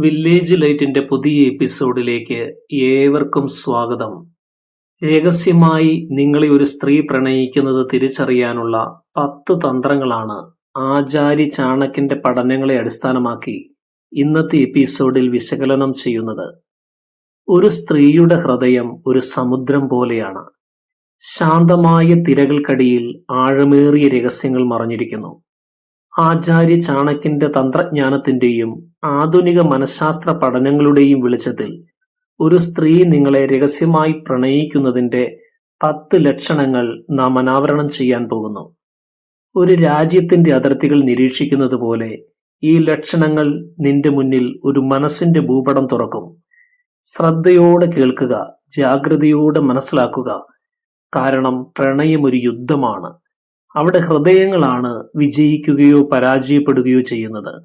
Village ലൈറ്റിന്റെ പുതിയ എപ്പിസോഡിലേക്ക് ഏവർക്കും സ്വാഗതം. രഹസ്യമായി നിങ്ങളെ ഒരു സ്ത്രീ പ്രണയിക്കുന്നത് തിരിച്ചറിയാനുള്ള പത്ത് തന്ത്രങ്ങളാണ് ആചാരി ചാണക്കിന്റെ പഠനങ്ങളെ അടിസ്ഥാനമാക്കി ഇന്നത്തെ എപ്പിസോഡിൽ വിശകലനം ചെയ്യുന്നത്. ഒരു സ്ത്രീയുടെ ഹൃദയം ഒരു സമുദ്രം പോലെയാണ്. ശാന്തമായ തിരകൾക്കടിയിൽ ആഴമേറിയ രഹസ്യങ്ങൾ മറഞ്ഞിരിക്കുന്നു. ആചാര്യ ചാണക്കിന്റെ തന്ത്രജ്ഞാനത്തിന്റെയും ആധുനിക മനഃശാസ്ത്ര പഠനങ്ങളുടെയും വെളിച്ചത്തിൽ ഒരു സ്ത്രീ നിങ്ങളെ രഹസ്യമായി പ്രണയിക്കുന്നതിന്റെ പത്ത് ലക്ഷണങ്ങൾ നാം അനാവരണം ചെയ്യാൻ പോകുന്നു. ഒരു രാജ്യത്തിന്റെ അതിർത്തികൾ നിരീക്ഷിക്കുന്നത് പോലെ ഈ ലക്ഷണങ്ങൾ നിന്റെ മുന്നിൽ ഒരു മനസ്സിന്റെ ഭൂപടം തുറക്കും. ശ്രദ്ധയോടെ കേൾക്കുക ജാഗ്രതയോടെ മനസ്സിലാക്കുക. കാരണം പ്രണയം ഒരു യുദ്ധമാണ്. അവിടെ ഹൃദയങ്ങളാണ് വിജയിക്കുകയോ പരാജയപ്പെടുകയോ ചെയ്യുന്നത്.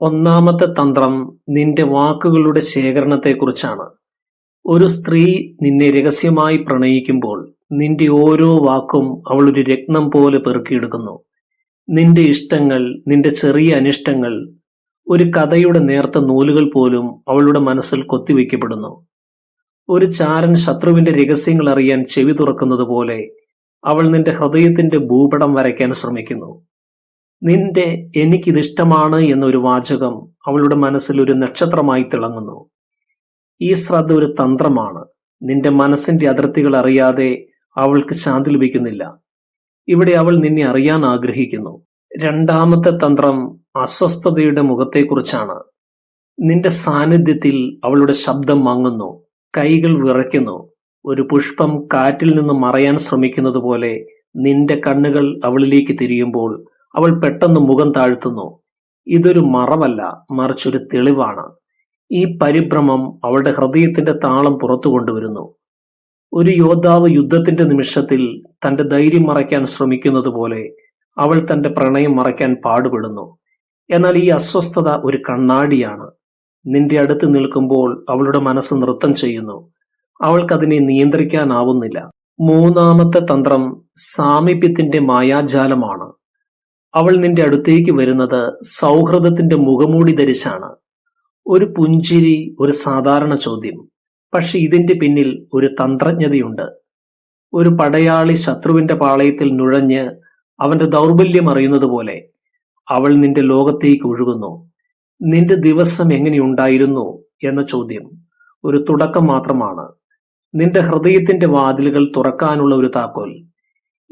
ഒന്നാമത്തെ തന്ത്രം നിന്റെ വാക്കുകളുടെ ശേഖരണത്തെക്കുറിച്ചാണ്. ഒരു സ്ത്രീ നിന്നെ രഹസ്യമായി പ്രണയിക്കുമ്പോൾ നിന്റെ ഓരോ വാക്കും അവൾ ഒരു രത്നം പോലെ പെറുക്കിയെടുക്കുന്നു. നിന്റെ ഇഷ്ടങ്ങൾ നിന്റെ ചെറിയ അനിഷ്ടങ്ങൾ ഒരു കഥയുടെ നേർത്ത നൂലുകൾ പോലും അവളുടെ മനസ്സിൽ കൊത്തിവെക്കപ്പെടുന്നു. ഒരു ചാരൻ ശത്രുവിന്റെ രഹസ്യങ്ങൾ അറിയാൻ ചെവി തുറക്കുന്നത് പോലെ അവൾ നിന്റെ ഹൃദയത്തിന്റെ ഭൂപടം വരയ്ക്കാൻ ശ്രമിക്കുന്നു. നിന്റെ എനിക്കിതിഷ്ടമാണ് എന്നൊരു വാചകം അവളുടെ മനസ്സിൽ ഒരു നക്ഷത്രമായി തിളങ്ങുന്നു. ഈ ശ്രദ്ധ ഒരു തന്ത്രമാണ്. നിന്റെ മനസ്സിന്റെ അതിർത്തികൾ അറിയാതെ അവൾക്ക് ശാന്തി ലഭിക്കുന്നില്ല. ഇവിടെ അവൾ നിന്നെ അറിയാൻ ആഗ്രഹിക്കുന്നു. രണ്ടാമത്തെ തന്ത്രം അസ്വസ്ഥതയുടെ മുഖത്തെക്കുറിച്ചാണ്. നിന്റെ സാന്നിധ്യത്തിൽ അവളുടെ ശബ്ദം മങ്ങുന്നു. കൈകൾ വിറയ്ക്കുന്നു. ഒരു പുഷ്പം കാറ്റിൽ നിന്ന് മറയാൻ ശ്രമിക്കുന്നത് പോലെ നിന്റെ കണ്ണുകൾ അവളിലേക്ക് തിരിയുമ്പോൾ അവൾ പെട്ടെന്ന് മുഖം താഴ്ത്തുന്നു. ഇതൊരു മറവല്ല മറിച്ചൊരു തെളിവാണ്. ഈ പരിഭ്രമം അവളുടെ ഹൃദയത്തിന്റെ താളം പുറത്തു കൊണ്ടുവരുന്നു. ഒരു യോദ്ധാവ് യുദ്ധത്തിന്റെ നിമിഷത്തിൽ തന്റെ ധൈര്യം മറയ്ക്കാൻ ശ്രമിക്കുന്നത് പോലെ അവൾ തന്റെ പ്രണയം മറയ്ക്കാൻ പാടുപെടുന്നു. എന്നാൽ ഈ അസ്വസ്ഥത ഒരു കണ്ണാടിയാണ്. നിന്റെ അടുത്ത് നിൽക്കുമ്പോൾ അവളുടെ മനസ്സ് നൃത്തം ചെയ്യുന്നു. അവൾക്കതിനെ നിയന്ത്രിക്കാനാവുന്നില്ല. മൂന്നാമത്തെ തന്ത്രം സാമീപ്യത്തിന്റെ മായാജാലമാണ്. അവൾ നിന്റെ അടുത്തേക്ക് വരുന്നത് സൗഹൃദത്തിന്റെ മുഖമൂടി ധരിച്ചാണ്. ഒരു പുഞ്ചിരി ഒരു സാധാരണ ചോദ്യം. പക്ഷെ ഇതിന്റെ പിന്നിൽ ഒരു തന്ത്രജ്ഞതയുണ്ട്. ഒരു പടയാളി ശത്രുവിന്റെ പാളയത്തിൽ നുഴഞ്ഞ് അവന്റെ ദൗർബല്യം അറിയുന്നത് പോലെ അവൾ നിന്റെ ലോകത്തേക്ക് ഒഴുകുന്നു. നിന്റെ ദിവസം എങ്ങനെയുണ്ടായിരുന്നു എന്ന ചോദ്യം ഒരു തുടക്കം മാത്രമാണ്. നിന്റെ ഹൃദയത്തിന്റെ വാതിലുകൾ തുറക്കാനുള്ള ഒരു താക്കോൽ.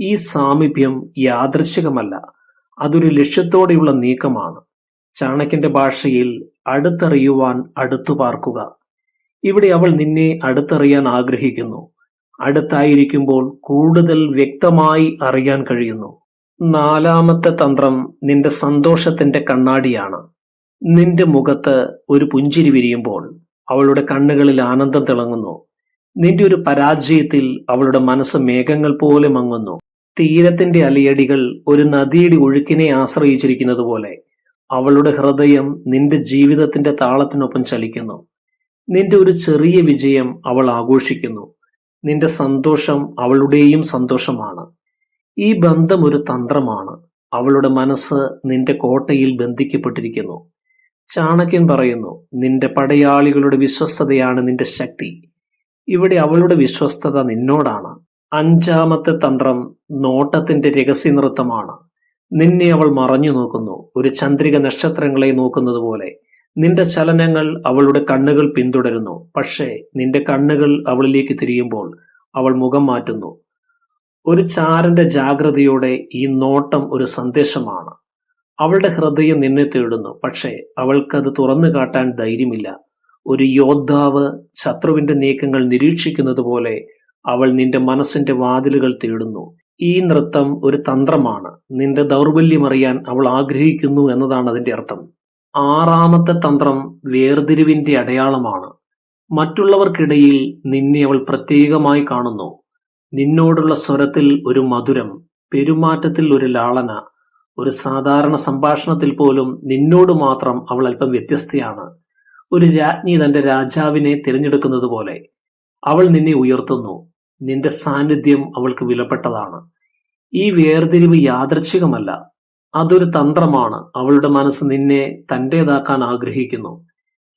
ഈ സാമീപ്യം യാദൃശികമല്ല അതൊരു ലക്ഷ്യത്തോടെയുള്ള നീക്കമാണ്. ചാണക്യന്റെ ഭാഷയിൽ അടുത്തറിയുവാൻ അടുത്തു പാർക്കുക. ഇവിടെ അവൾ നിന്നെ അടുത്തറിയാൻ ആഗ്രഹിക്കുന്നു. അടുത്തായിരിക്കുമ്പോൾ കൂടുതൽ വ്യക്തമായി അറിയാൻ കഴിയുന്നു. നാലാമത്തെ തന്ത്രം നിന്റെ സന്തോഷത്തിന്റെ കണ്ണാടിയാണ്. നിന്റെ മുഖത്ത് ഒരു പുഞ്ചിരി വിരിയുമ്പോൾ അവളുടെ കണ്ണുകളിൽ ആനന്ദം തിളങ്ങുന്നു. നിന്റെ ഒരു പരാജയത്തിൽ അവളുടെ മനസ്സ് മേഘങ്ങൾ പോലെ മങ്ങുന്നു. തീരത്തിന്റെ അലയടികൾ ഒരു നദിയുടെ ഒഴുക്കിനെ ആശ്രയിച്ചിരിക്കുന്നത് പോലെ അവളുടെ ഹൃദയം നിന്റെ ജീവിതത്തിന്റെ താളത്തിനൊപ്പം ചലിക്കുന്നു. നിന്റെ ഒരു ചെറിയ വിജയം അവൾ ആഘോഷിക്കുന്നു. നിന്റെ സന്തോഷം അവളുടെയും സന്തോഷമാണ്. ഈ ബന്ധം ഒരു തന്ത്രമാണ്. അവളുടെ മനസ്സ് നിന്റെ കോട്ടയിൽ ബന്ധിക്കപ്പെട്ടിരിക്കുന്നു. ചാണക്യൻ പറയുന്നു നിന്റെ പടയാളികളുടെ വിശ്വസ്തതയാണ് നിന്റെ ശക്തി. ഇവിടെ അവളുടെ വിശ്വസ്തത നിന്നോടാണ്. അഞ്ചാമത്തെ തന്ത്രം നോട്ടത്തിന്റെ രഹസ്യ നൃത്തമാണ് നിന്നെ അവൾ മറഞ്ഞു നോക്കുന്നു. ഒരു ചന്ദ്രിക നക്ഷത്രങ്ങളെ നോക്കുന്നത് പോലെ. നിന്റെ ചലനങ്ങൾ അവളുടെ കണ്ണുകൾ പിന്തുടരുന്നു. പക്ഷേ നിന്റെ കണ്ണുകൾ അവളിലേക്ക് തിരിയുമ്പോൾ അവൾ മുഖം മാറ്റുന്നു. ഒരു ചാരന്റെ ജാഗ്രതയോടെ ഈ നോട്ടം ഒരു സന്ദേശമാണ്. അവളുടെ ഹൃദയം നിന്നെ തേടുന്നു. പക്ഷേ അവൾക്കത് തുറന്നു കാട്ടാൻ ധൈര്യമില്ല. ഒരു യോദ്ധാവ് ശത്രുവിന്റെ നീക്കങ്ങൾ നിരീക്ഷിക്കുന്നത് പോലെ അവൾ നിന്റെ മനസ്സിന്റെ വാതിലുകൾ തേടുന്നു. ഈ നൃത്തം ഒരു തന്ത്രമാണ്. നിന്റെ ദൗർബല്യം അറിയാൻ അവൾ ആഗ്രഹിക്കുന്നു എന്നതാണ് അതിന്റെ അർത്ഥം. ആറാമത്തെ തന്ത്രം വേർതിരിവിന്റെ അടയാളമാണ്. മറ്റുള്ളവർക്കിടയിൽ നിന്നെ അവൾ പ്രത്യേകമായി കാണുന്നു. നിന്നോടുള്ള സ്വരത്തിൽ ഒരു മധുരം പെരുമാറ്റത്തിൽ ഒരു ലാളന ഒരു സാധാരണ സംഭാഷണത്തിൽ പോലും നിന്നോട് മാത്രം അവൾ അല്പം വ്യത്യസ്തയാണ്. ഒരു രാജ്ഞി തന്റെ രാജാവിനെ തിരഞ്ഞെടുക്കുന്നത് പോലെ അവൾ നിന്നെ ഉയർത്തുന്നു. നിന്റെ സാന്നിധ്യം അവൾക്ക് വിലപ്പെട്ടതാണ്. ഈ വേർതിരിവ് യാദർച്ഛികമല്ല അതൊരു തന്ത്രമാണ്. അവളുടെ മനസ്സ് നിന്നെ തന്റേതാക്കാൻ ആഗ്രഹിക്കുന്നു.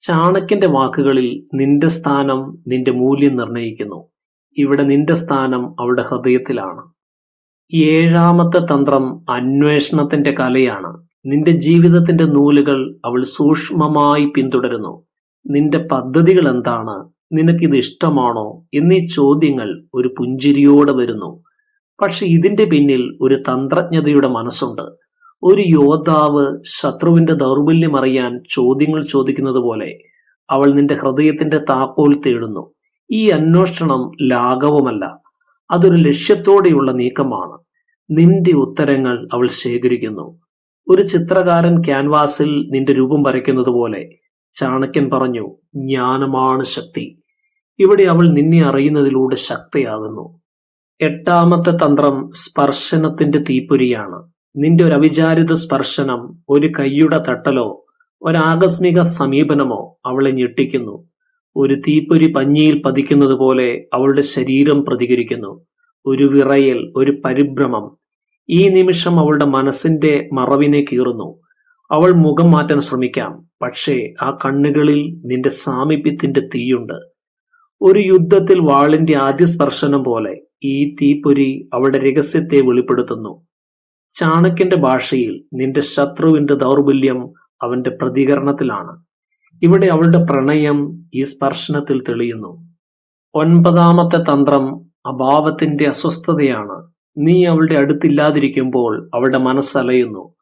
ചാണക്യന്റെ വാക്കുകളിൽ നിന്റെ സ്ഥാനം നിന്റെ മൂല്യം നിർണയിക്കുന്നു ഇവിടെ നിന്റെ സ്ഥാനം അവളുടെ ഹൃദയത്തിലാണ്. ഏഴാമത്തെ തന്ത്രം അന്വേഷണത്തിന്റെ കലയാണ്. നിന്റെ ജീവിതത്തിന്റെ നൂലുകൾ അവൾ സൂക്ഷ്മമായി പിന്തുടരുന്നു. നിന്റെ പദ്ധതികൾ എന്താണ്? നിനക്കിത് ഇഷ്ടമാണോ? എന്നീ ചോദ്യങ്ങൾ ഒരു പുഞ്ചിരിയോടെ വരുന്നു. പക്ഷെ ഇതിന്റെ പിന്നിൽ ഒരു തന്ത്രജ്ഞതയുടെ മനസ്സുണ്ട്. ഒരു യോദ്ധാവ് ശത്രുവിന്റെ ദൗർബല്യം അറിയാൻ ചോദ്യങ്ങൾ ചോദിക്കുന്നത് പോലെ അവൾ നിന്റെ ഹൃദയത്തിന്റെ താക്കോൽ തേടുന്നു. ഈ അന്വേഷണം ലാഘവമല്ല അതൊരു ലക്ഷ്യത്തോടെയുള്ള നീക്കമാണ്. നിന്റെ ഉത്തരങ്ങൾ അവൾ ശേഖരിക്കുന്നു. ഒരു ചിത്രകാരൻ ക്യാൻവാസിൽ നിന്റെ രൂപം വരയ്ക്കുന്നത് പോലെ ചാണക്യൻ പറഞ്ഞു ജ്ഞാനമാണ് ശക്തി. ഇവിടെ അവൾ നിന്നെ അറിയുന്നതിലൂടെ ശക്തിയാകുന്നു. എട്ടാമത്തെ തന്ത്രം സ്പർശനത്തിന്റെ തീപ്പൊരിയാണ്. നിന്റെ ഒരു അവിചാരിത സ്പർശനം ഒരു കൈയുടെ തട്ടലോ ഒരാകസ്മിക സമീപനമോ അവളെ ഞെട്ടിക്കുന്നു. ഒരു തീപ്പൊരി പഞ്ഞിയിൽ പതിക്കുന്നത് പോലെ അവളുടെ ശരീരം പ്രതികരിക്കുന്നു. ഒരു വിറയൽ ഒരു പരിഭ്രമം ഈ നിമിഷം അവളുടെ മനസ്സിന്റെ മറവിനെ കീറുന്നു. അവൾ മുഖം മാറ്റാൻ ശ്രമിക്കാം. പക്ഷേ ആ കണ്ണുകളിൽ നിന്റെ സാമീപ്യത്തിന്റെ തീയുണ്ട്. ഒരു യുദ്ധത്തിൽ വാളിന്റെ ആദ്യ സ്പർശനം പോലെ ഈ തീപ്പൊരി അവളുടെ രഹസ്യത്തെ വെളിപ്പെടുത്തുന്നു. ചാണക്യന്റെ ഭാഷയിൽ നിന്റെ ശത്രുവിന്റെ ദൗർബല്യം അവന്റെ പ്രതികരണത്തിലാണ്. ഇവിടെ അവളുടെ പ്രണയം ഈ സ്പർശനത്തിൽ തെളിയുന്നു. ഒൻപതാമത്തെ തന്ത്രം അഭാവത്തിന്റെ അസ്വസ്ഥതയാണ്. നീ അവളുടെ അടുത്തില്ലാതിരിക്കുമ്പോൾ അവളുടെ മനസ്സലയുന്നു.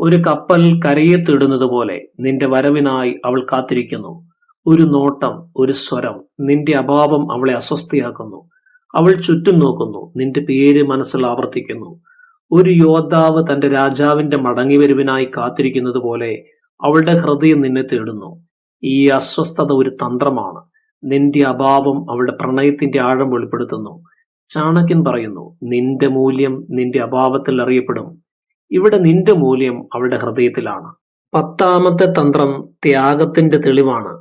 ഒരു കപ്പൽ കരയെ തേടുന്നത് പോലെ നിന്റെ വരവിനായി അവൾ കാത്തിരിക്കുന്നു. ഒരു നോട്ടം ഒരു സ്വരം നിന്റെ അഭാവം അവളെ അസ്വസ്ഥയാക്കുന്നു. അവൾ ചുറ്റും നോക്കുന്നു നിന്റെ പേര് മനസ്സിൽ ആവർത്തിക്കുന്നു. ഒരു യോദ്ധാവ് തന്റെ രാജാവിന്റെ മടങ്ങിവരവിനായി കാത്തിരിക്കുന്നത് പോലെ അവളുടെ ഹൃദയം നിന്നെ തേടുന്നു. ഈ അസ്വസ്ഥത ഒരു തന്ത്രമാണ്. നിന്റെ അഭാവം അവളുടെ പ്രണയത്തിന്റെ ആഴം വെളിപ്പെടുത്തുന്നു. ചാണക്യൻ പറയുന്നു നിന്റെ മൂല്യം നിന്റെ അഭാവത്തിൽ അറിയപ്പെടും. ഇവിടെ നിന്റെ മൂല്യം അവളുടെ ഹൃദയത്തിലാണ്. പത്താമത്തെ തന്ത്രം ത്യാഗത്തിന്റെ തെളിവാണ്.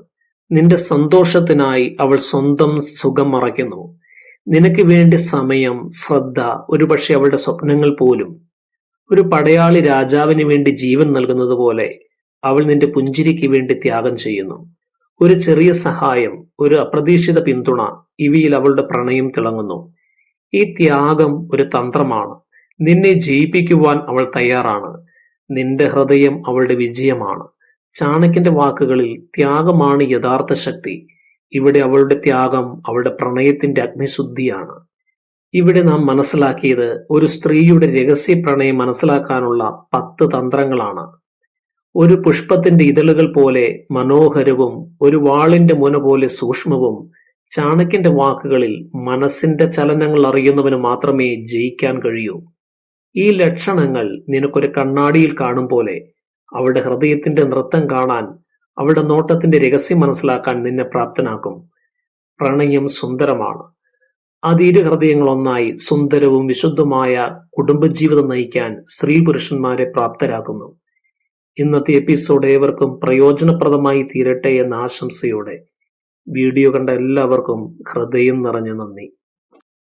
നിന്റെ സന്തോഷത്തിനായി അവൾ സ്വന്തം സുഖം മറയ്ക്കുന്നു. നിനക്ക് വേണ്ടി സമയം ശ്രദ്ധ ഒരുപക്ഷെ അവളുടെ സ്വപ്നങ്ങൾ പോലും. ഒരു പടയാളി രാജാവിന് വേണ്ടി ജീവൻ നൽകുന്നത് പോലെ അവൾ നിന്റെ പുഞ്ചിരിക്ക് വേണ്ടി ത്യാഗം ചെയ്യുന്നു. ഒരു ചെറിയ സഹായം ഒരു അപ്രതീക്ഷിത പിന്തുണ ഇവയിൽ അവളുടെ പ്രണയം തിളങ്ങുന്നു. ഈ ത്യാഗം ഒരു തന്ത്രമാണ്. നിന്നെ ജയിപ്പിക്കുവാൻ അവൾ തയ്യാറാണ്. നിന്റെ ഹൃദയം അവളുടെ വിജയമാണ്. ചാണക്യന്റെ വാക്കുകളിൽ ത്യാഗമാണ് യഥാർത്ഥ ശക്തി. ഇവിടെ അവളുടെ ത്യാഗം അവളുടെ പ്രണയത്തിന്റെ അഗ്നിശുദ്ധിയാണ്. ഇവിടെ നാം മനസ്സിലാക്കിയത് ഒരു സ്ത്രീയുടെ രഹസ്യ പ്രണയം മനസ്സിലാക്കാനുള്ള പത്ത് തന്ത്രങ്ങളാണ്. ഒരു പുഷ്പത്തിന്റെ ഇതളുകൾ പോലെ മനോഹരവും ഒരു വാളിന്റെ മുന പോലെ സൂക്ഷ്മവും ചാണക്യന്റെ വാക്കുകളിൽ മനസ്സിന്റെ ചലനങ്ങൾ അറിയുന്നവന് മാത്രമേ ജയിക്കാൻ കഴിയൂ. ഈ ലക്ഷണങ്ങൾ നിനക്കൊരു കണ്ണാടിയിൽ കാണും പോലെ അവളുടെ ഹൃദയത്തിന്റെ നൃത്തം കാണാൻ അവളുടെ നോട്ടത്തിന്റെ രഹസ്യം മനസ്സിലാക്കാൻ നിന്നെ പ്രാപ്തനാക്കും. പ്രണയം സുന്ദരമാണ്. അതിരു ഹൃദയങ്ങളൊന്നായി സുന്ദരവും വിശുദ്ധമായ കുടുംബജീവിതം നയിക്കാൻ സ്ത്രീ പുരുഷന്മാരെ പ്രാപ്തരാക്കുന്നു. ഇന്നത്തെ എപ്പിസോഡ് ഏവർക്കും പ്രയോജനപ്രദമായി തീരട്ടെ എന്ന ആശംസയോടെ വീഡിയോ കണ്ട എല്ലാവർക്കും ഹൃദയം നിറഞ്ഞ നന്ദി.